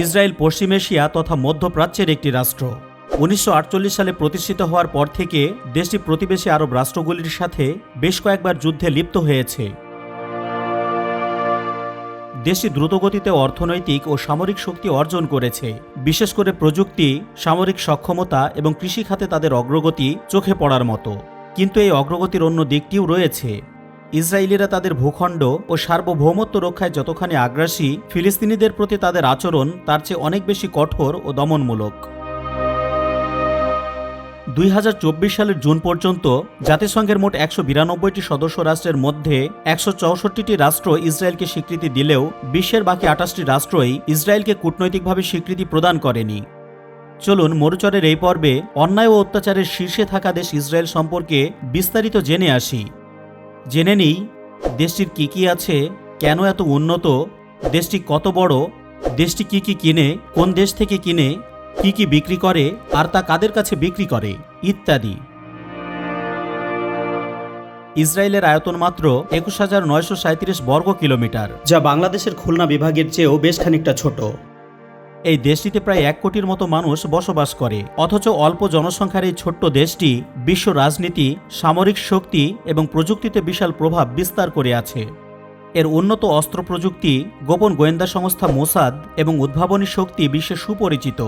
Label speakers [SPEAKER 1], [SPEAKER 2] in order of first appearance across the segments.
[SPEAKER 1] Israel পশ্চিম Asia তথা মধ্যপ্রাচ্যের একটি রাষ্ট্র উনিশশো সালে প্রতিষ্ঠিত হওয়ার পর থেকে দেশটি প্রতিবেশী আরব রাষ্ট্রগুলির সাথে বেশ কয়েকবার যুদ্ধে লিপ্ত হয়েছে দেশটি দ্রুতগতিতে অর্থনৈতিক ও সামরিক শক্তি অর্জন করেছে বিশেষ করে প্রযুক্তি সামরিক সক্ষমতা এবং কৃষি খাতে তাদের অগ্রগতি চোখে পড়ার মতো কিন্তু এই অগ্রগতির অন্য দিকটিও রয়েছে ইসরায়েলিরা তাদের ভূখণ্ড ও সার্বভৌমত্ব রক্ষায় যতখানি আগ্রাসী ফিলিস্তিনিদের প্রতি তাদের আচরণ তার চেয়ে অনেক বেশি কঠোর ও দমনমূলক দুই হাজার চব্বিশ সালের জুন পর্যন্ত জাতিসংঘের মোট একশো বিরানব্বইটি সদস্য রাষ্ট্রের মধ্যে একশো চৌষট্টিটি রাষ্ট্র ইসরায়েলকে স্বীকৃতি দিলেও বিশ্বের বাকি আঠাশটি রাষ্ট্রই ইসরায়েলকে কূটনৈতিকভাবে স্বীকৃতি প্রদান করেনি চলুন মরুচরের এই পর্বে অন্যায় ও অত্যাচারের শীর্ষে থাকা দেশ ইসরায়েল সম্পর্কে বিস্তারিত জেনে আসি জেনে নিই দেশটির কী কী আছে কেন এত উন্নত দেশটি কত বড় দেশটি কী কী কিনে কোন দেশ থেকে কিনে কি কি বিক্রি করে আর তা কাদের কাছে বিক্রি করে ইত্যাদি ইসরায়েলের আয়তন মাত্র একুশ হাজার নয়শো সাঁত্রিশ বর্গ কিলোমিটার যা বাংলাদেশের খুলনা বিভাগের চেয়েও বেশ খানিকটা ছোট এই দেশটিতে প্রায় এক কোটির মতো মানুষ বসবাস করে অথচ অল্প জনসংখ্যার এই ছোট্ট দেশটি বিশ্ব রাজনীতি সামরিক শক্তি এবং প্রযুক্তিতে বিশাল প্রভাব বিস্তার করে আছে এর উন্নত অস্ত্র প্রযুক্তি গোপন গোয়েন্দা সংস্থা মোসাদ এবং উদ্ভাবনী শক্তি বিশ্বে সুপরিচিত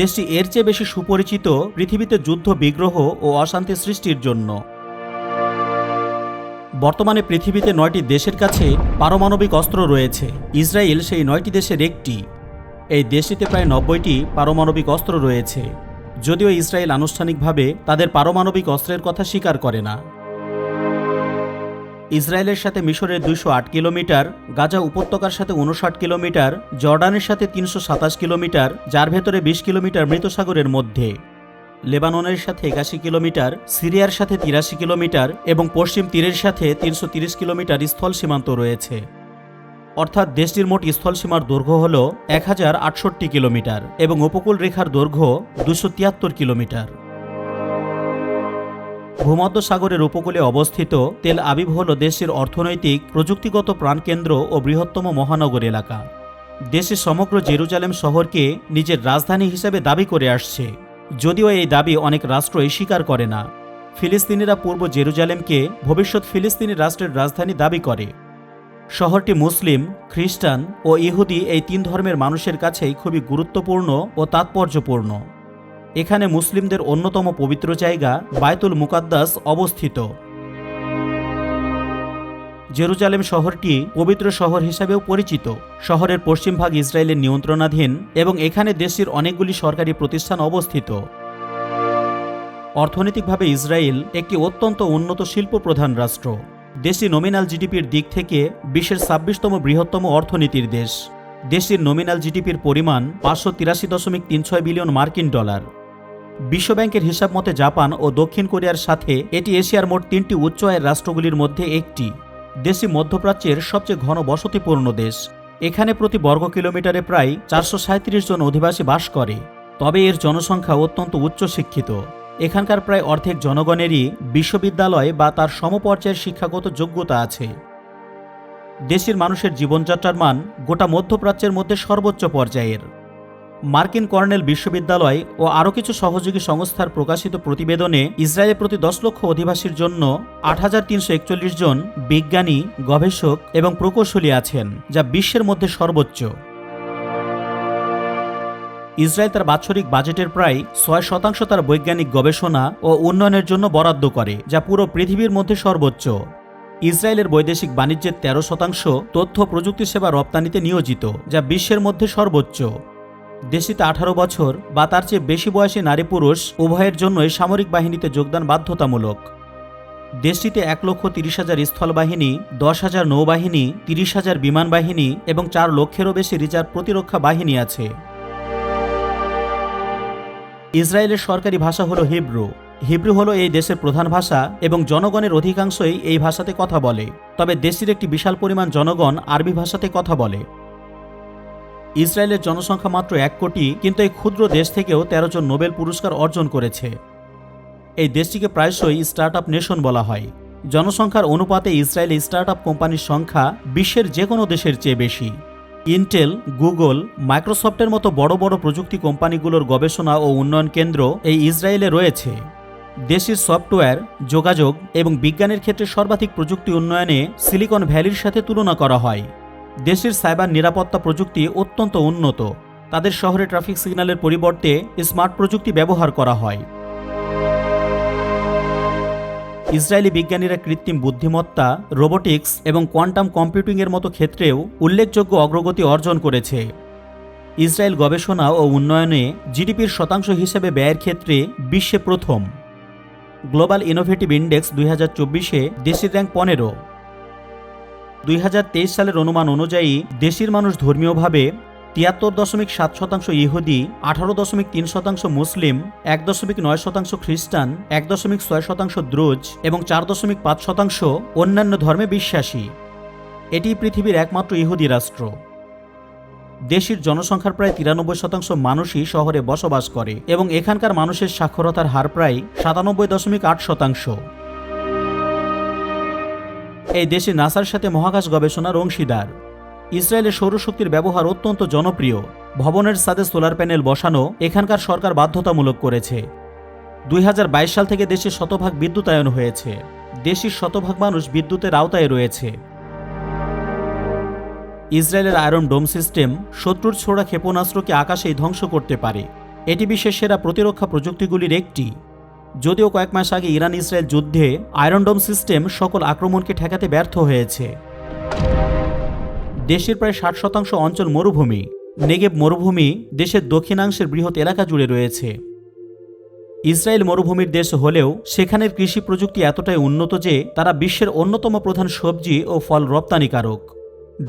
[SPEAKER 1] দেশটি এর চেয়ে বেশি সুপরিচিত পৃথিবীতে যুদ্ধ বিগ্রহ ও অশান্তি সৃষ্টির জন্য বর্তমানে পৃথিবীতে নয়টি দেশের কাছে পারমাণবিক অস্ত্র রয়েছে ইসরায়েল সেই নয়টি দেশের একটি এই দেশটিতে প্রায় নব্বইটি পারমাণবিক অস্ত্র রয়েছে যদিও ইসরায়েল আনুষ্ঠানিকভাবে তাদের পারমাণবিক অস্ত্রের কথা স্বীকার করে না ইসরায়েলের সাথে মিশরের দুইশো আট কিলোমিটার গাজা উপত্যকার সাথে উনষাট কিলোমিটার জর্ডানের সাথে তিনশো সাতাশ কিলোমিটার যার ভেতরে বিশ কিলোমিটার মৃতসাগরের মধ্যে লেবাননের সাথে একাশি কিলোমিটার সিরিয়ার সাথে তিরাশি কিলোমিটার এবং পশ্চিম তীরের সাথে তিনশো কিলোমিটার স্থল সীমান্ত রয়েছে অর্থাৎ দেশটির মোট স্থলসীমার দৈর্ঘ্য হল এক হাজার আটষট্টি কিলোমিটার এবং উপকূল রেখার দৈর্ঘ্য দুশো তিয়াত্তর কিলোমিটার ভূমধ্য সাগরের উপকূলে অবস্থিত তেল আবিব হল দেশের অর্থনৈতিক প্রযুক্তিগত প্রাণকেন্দ্র ও বৃহত্তম মহানগর এলাকা দেশে সমগ্র জেরুজালেম শহরকে নিজের রাজধানী হিসেবে দাবি করে আসছে যদিও এই দাবি অনেক রাষ্ট্রই স্বীকার করে না ফিলিস্তিনিরা পূর্ব জেরুজালেমকে ভবিষ্যৎ ফিলিস্তিনি রাষ্ট্রের রাজধানী দাবি করে শহরটি মুসলিম খ্রিস্টান ও ইহুদি এই তিন ধর্মের মানুষের কাছেই খুবই গুরুত্বপূর্ণ ও তাৎপর্যপূর্ণ এখানে মুসলিমদের অন্যতম পবিত্র জায়গা বায়তুল মুকাদ্দাস অবস্থিত জেরুজালেম শহরটি পবিত্র শহর হিসাবেও পরিচিত শহরের পশ্চিম ভাগ ইসরায়েলের নিয়ন্ত্রণাধীন এবং এখানে দেশটির অনেকগুলি সরকারি প্রতিষ্ঠান অবস্থিত অর্থনৈতিকভাবে ইসরায়েল একটি অত্যন্ত উন্নত শিল্প প্রধান রাষ্ট্র দেশটি নমিনাল জিডিপির দিক থেকে বিশ্বের ছাব্বিশতম বৃহত্তম অর্থনীতির দেশ দেশটির নমিনাল জিডিপির পরিমাণ পাঁচশো তিরাশি দশমিক তিন ছয় বিলিয়ন মার্কিন ডলার বিশ্বব্যাংকের হিসাব মতে জাপান ও দক্ষিণ কোরিয়ার সাথে এটি এশিয়ার মোট তিনটি উচ্চ আয়ের রাষ্ট্রগুলির মধ্যে একটি দেশটি মধ্যপ্রাচ্যের সবচেয়ে ঘন বসতিপূর্ণ দেশ এখানে প্রতি বর্গ কিলোমিটারে প্রায় চারশো জন অধিবাসী বাস করে তবে এর জনসংখ্যা অত্যন্ত উচ্চশিক্ষিত এখানকার প্রায় অর্ধেক জনগণেরই বিশ্ববিদ্যালয় বা তার সমপর্যায়ের শিক্ষাগত যোগ্যতা আছে দেশের মানুষের জীবনযাত্রার মান গোটা মধ্যপ্রাচ্যের মধ্যে সর্বোচ্চ পর্যায়ের মার্কিন কর্নেল বিশ্ববিদ্যালয় ও আরও কিছু সহযোগী সংস্থার প্রকাশিত প্রতিবেদনে ইসরায়েলের প্রতি দশ লক্ষ অধিবাসীর জন্য আট জন বিজ্ঞানী গবেষক এবং প্রকৌশলী আছেন যা বিশ্বের মধ্যে সর্বোচ্চ ইসরায়েল তার বাৎসরিক বাজেটের প্রায় ছয় শতাংশ তার বৈজ্ঞানিক গবেষণা ও উন্নয়নের জন্য বরাদ্দ করে যা পুরো পৃথিবীর মধ্যে সর্বোচ্চ ইসরায়েলের বৈদেশিক বাণিজ্যের তেরো শতাংশ তথ্য প্রযুক্তি সেবা রপ্তানিতে নিয়োজিত যা বিশ্বের মধ্যে সর্বোচ্চ দেশটিতে আঠারো বছর বা তার চেয়ে বেশি বয়সী নারী পুরুষ উভয়ের জন্যই সামরিক বাহিনীতে যোগদান বাধ্যতামূলক দেশটিতে এক লক্ষ তিরিশ হাজার স্থলবাহিনী দশ হাজার নৌবাহিনী তিরিশ হাজার বিমান বাহিনী এবং চার লক্ষেরও বেশি রিজার্ভ প্রতিরক্ষা বাহিনী আছে ইসরায়েলের সরকারি ভাষা হলো হিব্রু হিব্রু হলো এই দেশের প্রধান ভাষা এবং জনগণের অধিকাংশই এই ভাষাতে কথা বলে তবে দেশটির একটি বিশাল পরিমাণ জনগণ আরবি ভাষাতে কথা বলে ইসরায়েলের জনসংখ্যা মাত্র এক কোটি কিন্তু এই ক্ষুদ্র দেশ থেকেও তেরো জন নোবেল পুরস্কার অর্জন করেছে এই দেশটিকে প্রায়শই স্টার্ট আপ নেশন বলা হয় জনসংখ্যার অনুপাতে ইসরায়েলি স্টার্ট আপ কোম্পানির সংখ্যা বিশ্বের যে কোনো দেশের চেয়ে বেশি ইন্টেল গুগল মাইক্রোসফটের মতো বড় বড় প্রযুক্তি কোম্পানিগুলোর গবেষণা ও উন্নয়ন কেন্দ্র এই ইসরায়েলে রয়েছে দেশের সফটওয়্যার যোগাযোগ এবং বিজ্ঞানের ক্ষেত্রে সর্বাধিক প্রযুক্তি উন্নয়নে সিলিকন ভ্যালির সাথে তুলনা করা হয় দেশের সাইবার নিরাপত্তা প্রযুক্তি অত্যন্ত উন্নত তাদের শহরে ট্রাফিক সিগন্যালের পরিবর্তে স্মার্ট প্রযুক্তি ব্যবহার করা হয় ইসরায়েলি বিজ্ঞানীরা কৃত্রিম বুদ্ধিমত্তা রোবোটিক্স এবং কোয়ান্টাম কম্পিউটিংয়ের মতো ক্ষেত্রেও উল্লেখযোগ্য অগ্রগতি অর্জন করেছে ইসরায়েল গবেষণা ও উন্নয়নে জিডিপির শতাংশ হিসেবে ব্যয়ের ক্ষেত্রে বিশ্বে প্রথম গ্লোবাল ইনোভেটিভ ইন্ডেক্স দুই হাজার চব্বিশে দেশের র্যাঙ্ক পনেরো দুই সালের অনুমান অনুযায়ী দেশের মানুষ ধর্মীয়ভাবে তিয়াত্তর দশমিক সাত শতাংশ ইহুদি আঠারো দশমিক তিন শতাংশ মুসলিম এক দশমিক নয় শতাংশ খ্রিস্টান এক দশমিক ছয় শতাংশ দ্রুজ এবং চার দশমিক পাঁচ শতাংশ অন্যান্য ধর্মে বিশ্বাসী এটি পৃথিবীর একমাত্র ইহুদি রাষ্ট্র দেশের জনসংখ্যার প্রায় তিরানব্বই শতাংশ মানুষই শহরে বসবাস করে এবং এখানকার মানুষের সাক্ষরতার হার প্রায় সাতানব্বই দশমিক আট শতাংশ এই দেশে নাসার সাথে মহাকাশ গবেষণার অংশীদার ইসরায়েলে সৌরশক্তির ব্যবহার অত্যন্ত জনপ্রিয় ভবনের সাথে সোলার প্যানেল বসানো এখানকার সরকার বাধ্যতামূলক করেছে দুই সাল থেকে দেশে শতভাগ বিদ্যুতায়ন হয়েছে দেশের শতভাগ মানুষ বিদ্যুতের আওতায় রয়েছে ইসরায়েলের আয়রন ডোম সিস্টেম শত্রুর ছোড়া ক্ষেপণাস্ত্রকে আকাশেই ধ্বংস করতে পারে এটি বিশ্বের সেরা প্রতিরক্ষা প্রযুক্তিগুলির একটি যদিও কয়েক মাস আগে ইরান ইসরায়েল যুদ্ধে আয়রন ডোম সিস্টেম সকল আক্রমণকে ঠেকাতে ব্যর্থ হয়েছে দেশের প্রায় ষাট শতাংশ অঞ্চল মরুভূমি নেগেব মরুভূমি দেশের দক্ষিণাংশের বৃহৎ এলাকা জুড়ে রয়েছে ইসরায়েল মরুভূমির দেশ হলেও সেখানের কৃষি প্রযুক্তি এতটাই উন্নত যে তারা বিশ্বের অন্যতম প্রধান সবজি ও ফল রপ্তানিকারক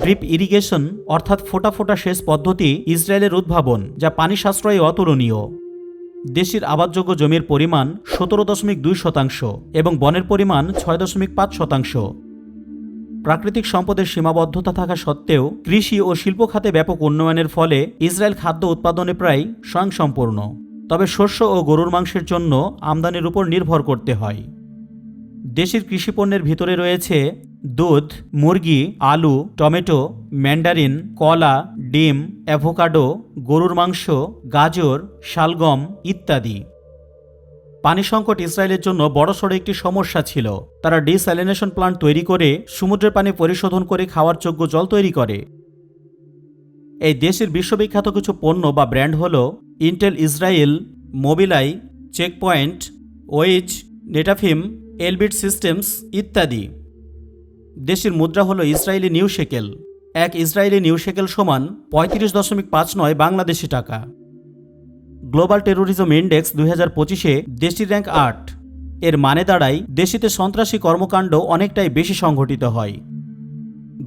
[SPEAKER 1] ড্রিপ ইরিগেশন অর্থাৎ ফোটা ফোটা সেচ পদ্ধতি ইসরায়েলের উদ্ভাবন যা পানি সাশ্রয়ে অতুলনীয় দেশের আবাদযোগ্য জমির পরিমাণ সতেরো দশমিক দুই শতাংশ এবং বনের পরিমাণ ছয় দশমিক পাঁচ শতাংশ প্রাকৃতিক সম্পদের সীমাবদ্ধতা থাকা সত্ত্বেও কৃষি ও শিল্প খাতে ব্যাপক উন্নয়নের ফলে ইসরায়েল খাদ্য উৎপাদনে প্রায় স্বয়ংসম্পূর্ণ তবে শস্য ও গরুর মাংসের জন্য আমদানির উপর নির্ভর করতে হয় দেশের কৃষিপণ্যের ভিতরে রয়েছে দুধ মুরগি আলু টমেটো ম্যান্ডারিন কলা ডিম অ্যাভোকাডো গরুর মাংস গাজর শালগম ইত্যাদি পানি সংকট ইসরায়েলের জন্য বড়সড় একটি সমস্যা ছিল তারা ডিস্যালিনেশন প্লান্ট তৈরি করে সমুদ্রের পানি পরিশোধন করে খাওয়ার যোগ্য জল তৈরি করে এই দেশের বিশ্ববিখ্যাত কিছু পণ্য বা ব্র্যান্ড হল Intel Israel Mobileye Checkpoint Waze Netafim Elbit systems ইত্যাদি দেশের মুদ্রা হল ইসরায়েলি নিউ শেকেল এক ইসরায়েলি নিউ শেকেল সমান পঁয়ত্রিশ দশমিক পাঁচ নয় বাংলাদেশি টাকা গ্লোবাল টেরোরিজম ইন্ডেক্স দুই হাজার পঁচিশে দেশটির র্যাঙ্ক আট এর মানে দাঁড়ায় দেশটিতে সন্ত্রাসী কর্মকাণ্ড অনেকটাই বেশি সংঘটিত হয়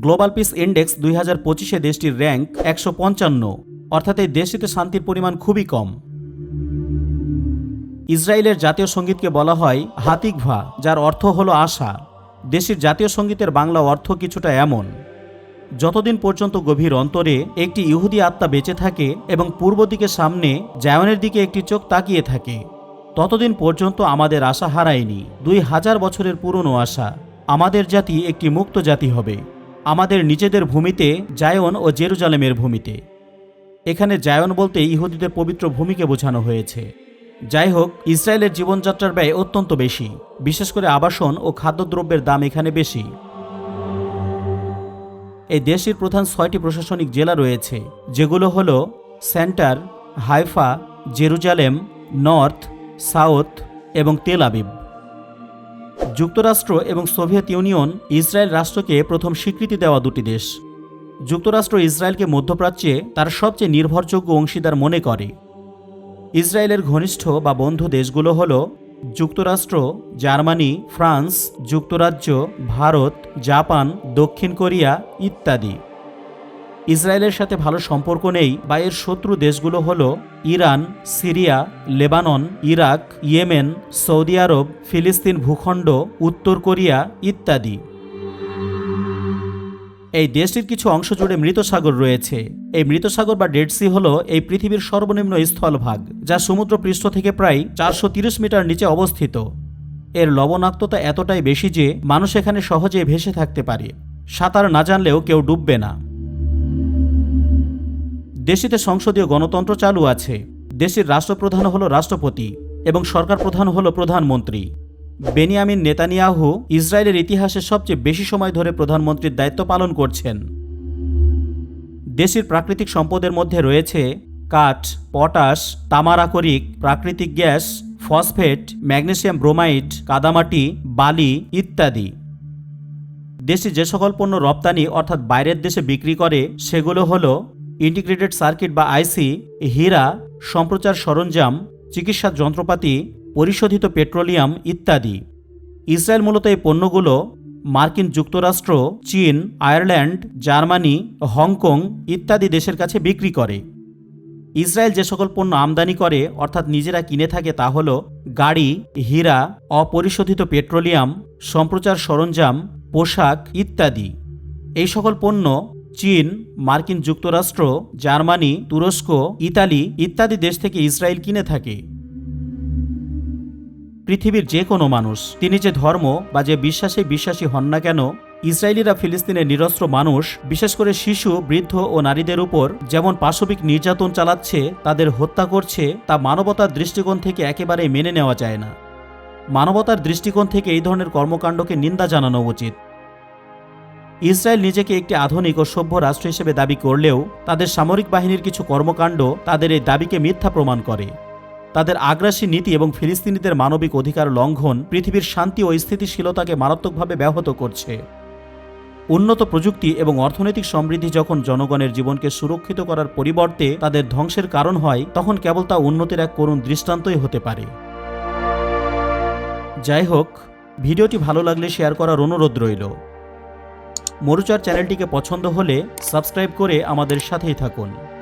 [SPEAKER 1] গ্লোবাল পিস ইন্ডেক্স দুই হাজার পঁচিশে দেশটির র্যাঙ্ক একশো পঞ্চান্ন অর্থাৎ এই দেশটিতে শান্তির পরিমাণ খুবই কম ইসরায়েলের জাতীয় সঙ্গীতকে বলা হয় হাতিকভা যার অর্থ হলো আশা দেশটির জাতীয় সঙ্গীতের বাংলা অর্থ কিছুটা এমন যতদিন পর্যন্ত গভীর অন্তরে একটি ইহুদি আত্মা বেঁচে থাকে এবং পূর্ব দিকে সামনে জায়নের দিকে একটি চোখ তাকিয়ে থাকে ততদিন পর্যন্ত আমাদের আশা হারায়নি দুই হাজার বছরের পুরনো আশা আমাদের জাতি একটি মুক্ত জাতি হবে আমাদের নিজেদের ভূমিতে জায়ন ও জেরুজালেমের ভূমিতে এখানে জায়ন বলতে ইহুদিদের পবিত্র ভূমিকে বোঝানো হয়েছে যাই হোক ইসরায়েলের জীবনযাত্রার ব্যয় অত্যন্ত বেশি বিশেষ করে আবাসন ও খাদ্যদ্রব্যের দাম এখানে বেশি এই দেশের প্রধান ছয়টি প্রশাসনিক জেলা রয়েছে যেগুলো হল centre Haifa Jerusalem north south এবং তেল আবিব যুক্তরাষ্ট্র এবং সোভিয়েত ইউনিয়ন ইসরায়েল রাষ্ট্রকে প্রথম স্বীকৃতি দেওয়া দুটি দেশ যুক্তরাষ্ট্র ইসরায়েলকে মধ্যপ্রাচ্যে তার সবচেয়ে নির্ভরযোগ্য অংশীদার মনে করে ইসরায়েলের ঘনিষ্ঠ বা বন্ধু দেশগুলো হলো যুক্তরাষ্ট্র জার্মানি ফ্রান্স যুক্তরাজ্য ভারত জাপান দক্ষিণ কোরিয়া ইত্যাদি ইসরায়েলের সাথে ভালো সম্পর্ক নেই বা এর শত্রু দেশগুলো হল Iran Syria Lebanon Iraq Yemen Saudi Arab ফিলিস্তিন ভূখণ্ড উত্তর কোরিয়া ইত্যাদি এই দেশটির কিছু অংশ জুড়ে মৃত সাগর রয়েছে এই মৃতসাগর বা ডেড সি হল এই পৃথিবীর সর্বনিম্ন স্থলভাগ যা সমুদ্র পৃষ্ঠ থেকে প্রায় চারশো মিটার নিচে অবস্থিত এর লবণাক্ততা এতটাই বেশি যে মানুষ এখানে সহজে ভেসে থাকতে পারে সাঁতার না জানলেও কেউ ডুববে না দেশিতে সংসদীয় গণতন্ত্র চালু আছে দেশের রাষ্ট্রপ্রধান হল রাষ্ট্রপতি এবং সরকার প্রধান হল প্রধানমন্ত্রী বেনিয়ামিন নেতানিয়াহু ইসরায়েলের ইতিহাসে সবচেয়ে বেশি সময় ধরে প্রধানমন্ত্রীর দায়িত্ব পালন করছেন দেশের প্রাকৃতিক সম্পদের মধ্যে রয়েছে কাঠ পটাশ তামারাকরিক প্রাকৃতিক গ্যাস ফসফেট ম্যাগনেসিয়াম ব্রোমাইড কাদামাটি বালি ইত্যাদি দেশে যে সকল পণ্য রপ্তানি অর্থাৎ বাইরের দেশে বিক্রি করে সেগুলো হলো ইন্টিগ্রেটেড সার্কিট বা আইসি হীরা সম্প্রচার সরঞ্জাম চিকিৎসা যন্ত্রপাতি পরিশোধিত পেট্রোলিয়াম ইত্যাদি ইসরায়েল মূলত এই পণ্যগুলো মার্কিন যুক্তরাষ্ট্র চীন আয়ারল্যান্ড জার্মানি হংকং ইত্যাদি দেশের কাছে বিক্রি করে ইসরায়েল যে সকল পণ্য আমদানি করে অর্থাৎ নিজেরা কিনে থাকে তা হল গাড়ি হীরা অপরিশোধিত পেট্রোলিয়াম সম্প্রচার সরঞ্জাম পোশাক ইত্যাদি এই সকল পণ্য চীন মার্কিন যুক্তরাষ্ট্র জার্মানি তুরস্ক ইতালি ইত্যাদি দেশ থেকে ইসরায়েল কিনে থাকে পৃথিবীর যে কোনো মানুষ তিনি যে ধর্ম বা যে বিশ্বাসে বিশ্বাসী হন না কেন ইসরায়েলিরা ফিলিস্তিনের নিরস্ত্র মানুষ বিশেষ করে শিশু বৃদ্ধ ও নারীদের উপর যেমন পাশবিক নির্যাতন চালাচ্ছে তাদের হত্যা করছে তা মানবতার দৃষ্টিকোণ থেকে একেবারে মেনে নেওয়া যায় না মানবতার দৃষ্টিকোণ থেকে এই ধরনের কর্মকাণ্ডকে নিন্দা জানানো উচিত ইসরায়েল নিজেকে একটি আধুনিক ও সভ্য রাষ্ট্র হিসেবে দাবি করলেও তাদের সামরিক বাহিনীর কিছু কর্মকাণ্ড তাদের এই দাবিকে মিথ্যা প্রমাণ করে তাদের আগ্রাসী নীতি এবং ফিলিস্তিনিদের মানবিক অধিকার লঙ্ঘন পৃথিবীর শান্তি ও স্থিতিশীলতাকে মারাত্মকভাবে ব্যাহত করছে উন্নত প্রযুক্তি এবং অর্থনৈতিক সমৃদ্ধি যখন জনগণের জীবনকে সুরক্ষিত করার পরিবর্তে তাদের ধ্বংসের কারণ হয় তখন কেবল তা উন্নতির এক করুণ দৃষ্টান্তই হতে পারে যাই হোক ভিডিওটি ভালো লাগলে শেয়ার করার অনুরোধ রইল মরুচার চ্যানেলটিকে পছন্দ হলে সাবস্ক্রাইব করে আমাদের সাথেই থাকুন